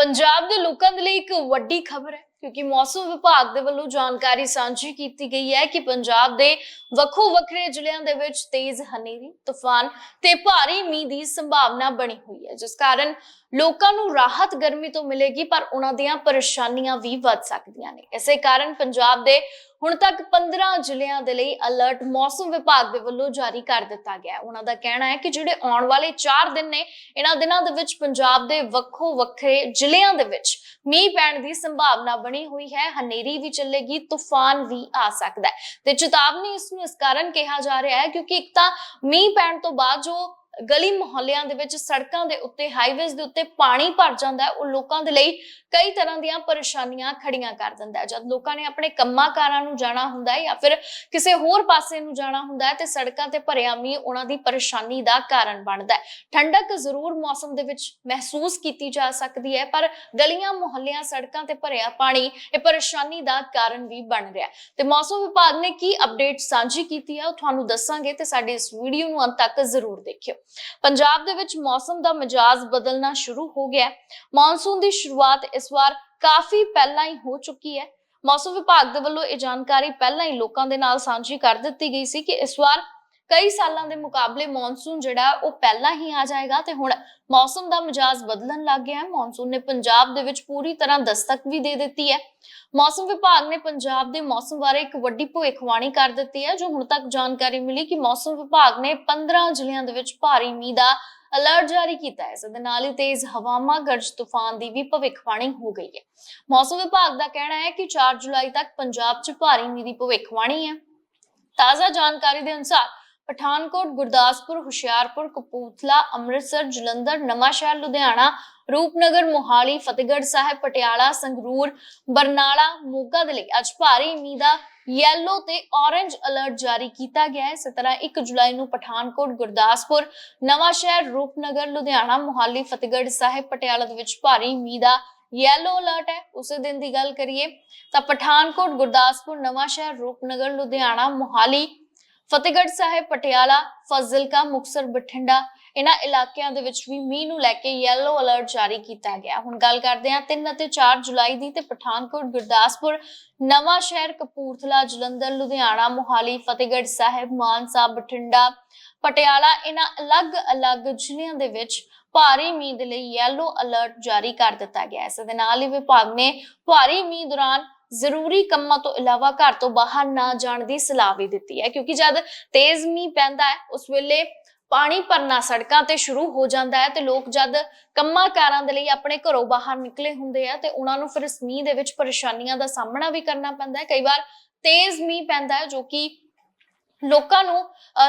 ਪੰਜਾਬ ਦੇ ਲੋਕਾਂ ਦੇ ਲਈ ਇੱਕ ਵੱਡੀ ਖਬਰ ਹੈ। ਕਿਉਂਕਿ ਮੌਸਮ ਵਿਭਾਗ ਦੇ ਵੱਲੋਂ ਜਾਣਕਾਰੀ ਸਾਂਝੀ ਕੀਤੀ ਗਈ ਹੈ ਕਿ ਪੰਜਾਬ ਦੇ ਵੱਖੋ ਵੱਖਰੇ ਜ਼ਿਲ੍ਹਿਆਂ ਦੇ ਵਿੱਚ ਤੇਜ਼ ਹਨੇਰੀ, ਤੂਫਾਨ ਤੇ ਭਾਰੀ ਮੀਂਹ ਦੀ ਸੰਭਾਵਨਾ ਬਣੀ ਹੋਈ ਹੈ, ਜਿਸ ਕਾਰਨ ਲੋਕਾਂ ਨੂੰ ਰਾਹਤ ਗਰਮੀ ਤੋਂ ਮਿਲੇਗੀ, ਪਰ ਉਹਨਾਂ ਦੀਆਂ ਪਰੇਸ਼ਾਨੀਆਂ ਵੀ ਵੱਧ ਸਕਦੀਆਂ ਨੇ। ਇਸੇ ਕਾਰਨ ਪੰਜਾਬ ਦੇ ਹੁਣ ਤੱਕ 15 ਜ਼ਿਲ੍ਹਿਆਂ ਦੇ ਲਈ ਅਲਰਟ ਮੌਸਮ ਵਿਭਾਗ ਦੇ ਵੱਲੋਂ ਜਾਰੀ ਕਰ ਦਿੱਤਾ ਗਿਆ ਹੈ। ਉਹਨਾਂ ਦਾ ਕਹਿਣਾ ਹੈ ਕਿ ਜਿਹੜੇ ਆਉਣ ਵਾਲੇ 4 ਦਿਨ ਨੇ, ਇਹਨਾਂ ਦਿਨਾਂ ਦੇ ਵਿੱਚ ਪੰਜਾਬ ਦੇ ਵੱਖੋ ਵੱਖਰੇ ਜ਼ਿਲ੍ਹਿਆਂ ਦੇ ਵਿੱਚ ਮੀਂਹ ਪੈਣ ਦੀ ਸੰਭਾਵਨਾ ਬਣੀ ਹੋਈ ਹੈ, ਹਨੇਰੀ ਵੀ ਚੱਲੇਗੀ, ਤੂਫਾਨ ਵੀ ਆ ਸਕਦਾ ਹੈ। ਤੇ ਚੇਤਾਵਨੀ ਇਸ ਨੂੰ ਇਸ ਕਾਰਨ ਕਿਹਾ ਜਾ ਰਿਹਾ ਹੈ ਕਿਉਂਕਿ ਇੱਕ ਤਾਂ ਮੀਂਹ ਪੈਣ ਤੋਂ ਬਾਅਦ ਜੋ ਗਲੀ ਮੁਹੱਲਿਆਂ ਦੇ ਵਿੱਚ ਸੜਕਾਂ ਦੇ ਉੱਤੇ ਹਾਈਵੇਜ਼ ਦੇ ਉੱਤੇ ਪਾਣੀ ਭਰ ਜਾਂਦਾ ਹੈ, ਉਹ ਲੋਕਾਂ ਦੇ ਲਈ ਕਈ ਤਰ੍ਹਾਂ ਦੀਆਂ ਪਰੇਸ਼ਾਨੀਆਂ ਖੜੀਆਂ ਕਰ ਦਿੰਦਾ ਹੈ। ਜਦ ਲੋਕਾਂ ਨੇ ਆਪਣੇ ਕੰਮਾਂ ਕਾਰਾਂ ਨੂੰ ਜਾਣਾ ਹੁੰਦਾ ਹੈ ਜਾਂ ਫਿਰ ਕਿਸੇ ਹੋਰ ਪਾਸੇ ਨੂੰ ਜਾਣਾ ਹੁੰਦਾ ਹੈ, ਤੇ ਸੜਕਾਂ ਤੇ ਭਰਿਆ ਮੀਂਹ ਉਹਨਾਂ ਦੀ ਪਰੇਸ਼ਾਨੀ ਦਾ ਕਾਰਨ ਬਣਦਾ ਹੈ। ਠੰਡਕ ਜ਼ਰੂਰ ਮੌਸਮ ਦੇ ਵਿੱਚ ਮਹਿਸੂਸ ਕੀਤੀ ਜਾ ਸਕਦੀ ਹੈ, ਪਰ ਗਲੀਆਂ, ਮੁਹੱਲਿਆਂ, ਸੜਕਾਂ ਤੇ ਭਰਿਆ ਪਾਣੀ ਇਹ ਪਰੇਸ਼ਾਨੀ ਦਾ ਕਾਰਨ ਵੀ ਬਣ ਰਿਹਾ ਹੈ। ਤੇ ਮੌਸਮ ਵਿਭਾਗ ਨੇ ਕੀ ਅਪਡੇਟ ਸਾਂਝੀ ਕੀਤੀ ਹੈ, ਉਹ ਤੁਹਾਨੂੰ ਦੱਸਾਂਗੇ ਤੇ ਸਾਡੀ ਇਸ ਵੀਡੀਓ ਨੂੰ ਅੰਤ ਤੱਕ ਜ਼ਰੂਰ ਦੇਖਿਓ। ਪੰਜਾਬ ਦੇ ਵਿੱਚ ਮੌਸਮ ਦਾ ਮਿਜਾਜ਼ ਬਦਲਣਾ ਸ਼ੁਰੂ ਹੋ ਗਿਆ ਹੈ। ਮੌਨਸੂਨ ਦੀ ਸ਼ੁਰੂਆਤ ਇਸ ਵਾਰ ਕਾਫੀ ਪਹਿਲਾਂ ਹੀ ਹੋ ਚੁੱਕੀ ਹੈ। ਮੌਸਮ ਵਿਭਾਗ ਦੇ ਵੱਲੋਂ ਇਹ ਜਾਣਕਾਰੀ ਪਹਿਲਾਂ ਹੀ ਲੋਕਾਂ ਦੇ ਨਾਲ ਸਾਂਝੀ ਕਰ ਦਿੱਤੀ ਗਈ ਸੀ ਕਿ ਇਸ ਵਾਰ ਕਈ ਸਾਲਾਂ ਦੇ ਮੁਕਾਬਲੇ ਮੌਨਸੂਨ ਜਿਹੜਾ ਉਹ ਪਹਿਲਾਂ ਹੀ ਆ ਜਾਏਗਾ ਤੇ ਹੁਣ ਮੌਸਮ ਦਾ ਮਿਜਾਜ਼ ਬਦਲਣ ਲੱਗ ਗਿਆ ਹੈ। ਮੌਨਸੂਨ ਨੇ ਪੰਜਾਬ ਦੇ ਵਿੱਚ ਪੂਰੀ ਤਰ੍ਹਾਂ ਦਸਤਕ ਵੀ ਦੇ ਦਿੱਤੀ ਹੈ। ਮੌਸਮ ਵਿਭਾਗ ਨੇ ਪੰਜਾਬ ਦੇ ਮੌਸਮ ਬਾਰੇ ਇੱਕ ਵੱਡੀ ਭਵਿੱਖਬਾਣੀ ਕਰ ਦਿੱਤੀ ਹੈ, ਜੋ ਹੁਣ ਤੱਕ ਜਾਣਕਾਰੀ ਮਿਲੀ ਕਿ ਮੌਸਮ ਵਿਭਾਗ ਨੇ 15 ਜ਼ਿਲ੍ਹਿਆਂ ਦੇ ਵਿੱਚ ਭਾਰੀ ਮੀਂਹ ਦਾ ਅਲਰਟ ਜਾਰੀ ਕੀਤਾ ਹੈ। ਇਸ ਦੇ ਨਾਲ ਹੀ ਤੇਜ਼ ਹਵਾਵਾਂ, ਗਰਜ ਤੂਫਾਨ ਦੀ ਵੀ ਭਵਿੱਖਬਾਣੀ ਹੋ ਗਈ ਹੈ। ਮੌਸਮ ਵਿਭਾਗ ਦਾ ਕਹਿਣਾ ਹੈ ਕਿ 4 ਜੁਲਾਈ ਤੱਕ ਪੰਜਾਬ 'ਚ ਭਾਰੀ ਮੀਂਹ ਦੀ ਭਵਿੱਖਬਾਣੀ ਹੈ। ਤਾਜ਼ਾ ਜਾਣਕਾਰੀ ਦੇ ਅਨੁਸਾਰ ਪਠਾਨਕੋਟ, ਗੁਰਦਾਸਪੁਰ, ਹੁਸ਼ਿਆਰਪੁਰ, ਕਪੂਰਥਲਾ, ਅੰਮ੍ਰਿਤਸਰ, ਜਲੰਧਰ ਨਵਾਂਸ਼ਹਿਰ ਲੁਧਿਆਣਾ, ਰੂਪਨਗਰ, ਮੋਹਾਲੀ, ਫਤਿਹਗੜ੍ਹ ਸਾਹਿਬ, ਪਟਿਆਲਾ, ਸੰਗਰੂਰ, ਬਰਨਾਲਾ, ਮੋਗਾ ਦੇ ਲਈ ਅੱਜ ਭਾਰੀ ਮੀਂਹ ਦਾ ਯੈਲੋ ਤੇ ਔਰੇਂਜ ਅਲਰਟ ਜਾਰੀ ਕੀਤਾ ਗਿਆ ਹੈ। ਇਸੇ ਤਰ੍ਹਾਂ 1 ਜੁਲਾਈ ਨੂੰ ਪਠਾਨਕੋਟ, ਗੁਰਦਾਸਪੁਰ ਨਵਾਂਸ਼ਹਿਰ ਰੂਪਨਗਰ, ਲੁਧਿਆਣਾ, ਮੋਹਾਲੀ, ਫਤਿਹਗੜ੍ਹ ਸਾਹਿਬ, ਪਟਿਆਲਾ ਦੇ ਵਿੱਚ ਭਾਰੀ ਮੀਂਹ ਦਾ ਯੈਲੋ ਅਲਰਟ ਹੈ। ਉਸੇ ਦਿਨ ਦੀ ਗੱਲ ਕਰੀਏ ਤਾਂ ਪਠਾਨਕੋਟ, ਗੁਰਦਾਸਪੁਰ ਨਵਾਂਸ਼ਹਿਰ ਰੂਪਨਗਰ, ਲੁਧਿਆਣਾ, ਮੋਹਾਲੀ ਫਤਿਹਗੜ੍ਹ ਸਾਹਿਬ, ਪਟਿਆਲਾ, ਫਜ਼ਿਲਕਾ ਮੁਕਸਰ ਬਠਿੰਡਾ ਇਹਨਾਂ ਇਲਾਕਿਆਂ ਦੇ ਵਿੱਚ ਵੀ ਮੀਂਹ ਨੂੰ ਲੈ ਕੇ ਯੈਲੋ ਅਲਰਟ ਜਾਰੀ ਕੀਤਾ ਗਿਆ। ਹੁਣ ਗੱਲ ਕਰਦੇ ਹਾਂ 3 ਅਤੇ 4 ਜੁਲਾਈ ਦੀ ਤੇ ਪਠਾਨਕੋਟ, ਗੁਰਦਾਸਪੁਰ, ਨਵਾਂ ਸ਼ਹਿਰ ਕਪੂਰਥਲਾ, ਜਲੰਧਰ, ਲੁਧਿਆਣਾ, ਮੋਹਾਲੀ, ਫਤਿਹਗੜ੍ਹ ਸਾਹਿਬ, ਮਾਨਸਾ, ਬਠਿੰਡਾ, ਪਟਿਆਲਾ ਇਹਨਾਂ ਅਲੱਗ-ਅਲੱਗ ਜ਼ਿਲ੍ਹਿਆਂ ਦੇ ਵਿੱਚ ਭਾਰੀ ਮੀਂਹ ਦੇ ਲਈ ਯੈਲੋ ਅਲਰਟ ਜਾਰੀ ਕਰ ਦਿੱਤਾ ਗਿਆ। ਹੈ ਇਸ ਦੇ ਨਾਲ ਹੀ ਵਿਭਾਗ ਨੇ ਭਾਰੀ ਮੀਂਹ ਦੌਰਾਨ ਜ਼ਰੂਰੀ ਕੰਮਾਂ ਤੋਂ ਇਲਾਵਾ ਘਰ ਤੋਂ ਬਾਹਰ ਨਾ ਜਾਣ ਦੀ ਸਲਾਹ ਵੀ ਦਿੱਤੀ ਹੈ, ਕਿਉਂਕਿ ਜਦ ਤੇਜ਼ ਮੀਂਹ ਪੈਂਦਾ ਹੈ, ਉਸ ਵੇਲੇ ਪਾਣੀ ਭਰਨਾ ਸੜਕਾਂ ਤੇ ਸ਼ੁਰੂ ਹੋ ਜਾਂਦਾ ਹੈ ਤੇ ਲੋਕ ਜਦ ਕੰਮਾਂ ਕਾਰਾਂ ਦੇ ਲਈ ਆਪਣੇ ਘਰੋਂ ਬਾਹਰ ਨਿਕਲੇ ਹੁੰਦੇ ਆ ਤੇ ਉਹਨਾਂ ਨੂੰ ਫਿਰ ਇਸ ਮੀਂਹ ਦੇ ਵਿੱਚ ਪਰੇਸ਼ਾਨੀਆਂ ਦਾ ਸਾਹਮਣਾ ਵੀ ਕਰਨਾ ਪੈਂਦਾ ਹੈ। ਕਈ ਵਾਰ ਤੇਜ਼ ਮੀਂਹ ਪੈਂਦਾ ਹੈ, ਜੋ ਕਿ ਲੋਕਾਂ ਨੂੰ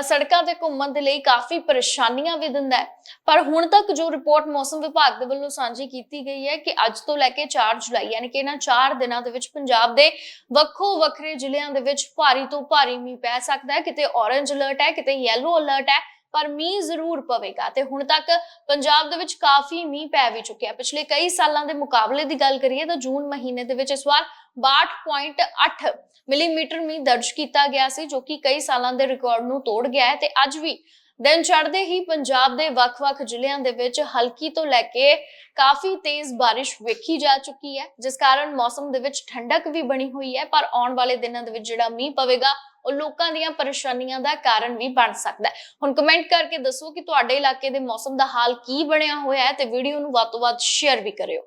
ਸੜਕਾਂ ਤੇ ਘੁੰਮਣ ਦੇ ਲਈ ਕਾਫੀ ਪਰੇਸ਼ਾਨੀਆਂ ਵੀ ਦਿੰਦਾ ਹੈ। ਪਰ ਹੁਣ ਤੱਕ ਜੋ ਰਿਪੋਰਟ ਮੌਸਮ ਵਿਭਾਗ ਦੇ ਵੱਲੋਂ ਸਾਂਝੀ ਕੀਤੀ ਗਈ ਹੈ ਕਿ ਅੱਜ ਤੋਂ ਲੈ ਕੇ 4 ਜੁਲਾਈ, ਯਾਨੀ ਕਿ ਇਹਨਾਂ 4 ਦਿਨਾਂ ਦੇ ਵਿੱਚ ਪੰਜਾਬ ਦੇ ਵੱਖੋ ਵੱਖਰੇ ਜ਼ਿਲ੍ਹਿਆਂ ਦੇ ਵਿੱਚ ਭਾਰੀ ਤੋਂ ਭਾਰੀ ਮੀਂਹ ਪੈ ਸਕਦਾ ਹੈ। ਕਿਤੇ ਔਰੇਂਜ ਅਲਰਟ ਹੈ, ਕਿਤੇ ਯੈਲੋ ਅਲਰਟ ਹੈ। ਪਰ ਮੀਂਹ ਜ਼ਰੂਰ ਪਵੇਗਾ ਤੇ ਹੁਣ ਤੱਕ ਪੰਜਾਬ ਦੇ ਵਿੱਚ ਕਾਫੀ ਮੀਂਹ ਪੈ ਵੀ ਚੁੱਕਿਆ ਪਿਛਲੇ ਕਈ ਸਾਲਾਂ ਦੇ ਮੁਕਾਬਲੇ ਦੀ ਗੱਲ ਕਰੀਏ ਤਾਂ ਜੂਨ ਮਹੀਨੇ ਦੇ ਵਿੱਚ ਇਸ ਵਾਰ 62.8 ਮਿਲੀਮੀਟਰ ਮੀਂਹ ਦਰਜ ਕੀਤਾ ਗਿਆ ਸੀ, ਜੋ ਕਿ ਕਈ ਸਾਲਾਂ ਦੇ ਰਿਕਾਰਡ ਨੂੰ ਤੋੜ ਗਿਆ ਹੈ ਤੇ ਅੱਜ ਵੀ ਦਿਨ ਚੜ੍ਹਦੇ ਹੀ ਪੰਜਾਬ ਦੇ ਵੱਖ-ਵੱਖ ਜ਼ਿਲ੍ਹਿਆਂ ਦੇ ਵਿੱਚ ਹਲਕੀ ਤੋਂ ਲੈ ਕੇ ਕਾਫੀ ਤੇਜ਼ ਬਾਰਿਸ਼ ਵੇਖੀ ਜਾ ਚੁੱਕੀ ਹੈ, ਜਿਸ ਕਾਰਨ ਮੌਸਮ ਦੇ ਵਿੱਚ ਠੰਡਕ ਵੀ ਬਣੀ ਹੋਈ ਹੈ, ਪਰ ਆਉਣ ਵਾਲੇ ਦਿਨਾਂ ਦੇ ਵਿੱਚ ਜਿਹੜਾ ਮੀਂਹ ਪਵੇਗਾ, ਉਹ ਲੋਕਾਂ ਦੀਆਂ ਪਰੇਸ਼ਾਨੀਆਂ ਦਾ ਕਾਰਨ ਵੀ ਬਣ ਸਕਦਾ ਹੈ। ਹੁਣ ਕਮੈਂਟ ਕਰਕੇ ਦੱਸੋ ਕਿ ਤੁਹਾਡੇ ਇਲਾਕੇ ਦੇ ਮੌਸਮ ਦਾ ਹਾਲ ਕੀ ਬਣਿਆ ਹੋਇਆ ਹੈ ਤੇ ਵੀਡੀਓ ਨੂੰ ਵੱਧ ਤੋਂ ਵੱਧ ਸ਼ੇਅਰ ਵੀ ਕਰਿਓ।